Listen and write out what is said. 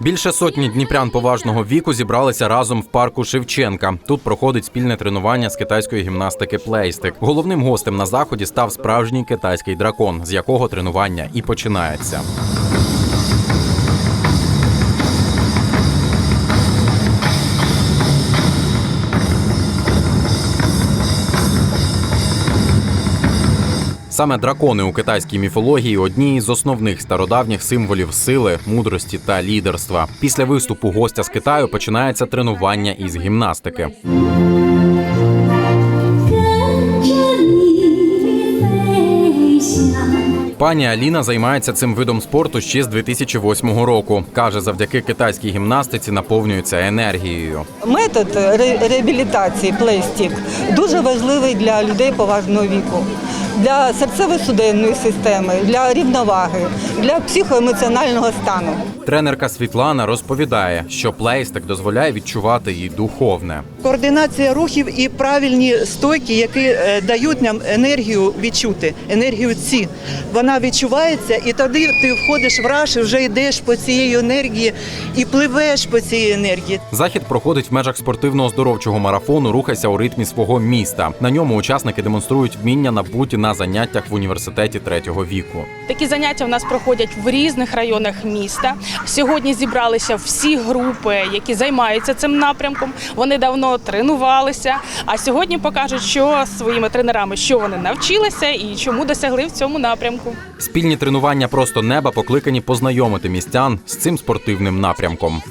Більше сотні дніпрян поважного віку зібралися разом в парку Шевченка. Тут проходить спільне тренування з китайської гімнастики плейстик. Головним гостем на заході став справжній китайський дракон, з якого тренування і починається. Саме дракони у китайській міфології одні з основних стародавніх символів сили, мудрості та лідерства. Після виступу гостя з Китаю починається тренування із гімнастики. Пані Аліна займається цим видом спорту ще з 2008 року. Каже, завдяки китайській гімнастиці наповнюється енергією. Метод реабілітації плейстік дуже важливий для людей поважного віку для серцево-судинної системи, для рівноваги, для психоемоціонального стану. Тренерка Світлана розповідає, що плейстик дозволяє відчувати їй духовне. Координація рухів і правильні стойки, які е, дають нам енергію відчути, енергію ці. Вона відчувається, і тоді ти входиш в раш і вже йдеш по цієї енергії і пливеш по цій енергії. Захід проходить в межах спортивно-оздоровчого марафону Рухайся у ритмі свого міста. На ньому учасники демонструють вміння набуті на заняттях в університеті третього віку. Такі заняття в нас проходять в різних районах міста. Сьогодні зібралися всі групи, які займаються цим напрямком. Вони давно тренувалися. А сьогодні покажуть, що своїми тренерами, що вони навчилися і чому досягли в цьому напрямку. Спільні тренування просто неба покликані познайомити містян з цим спортивним напрямком.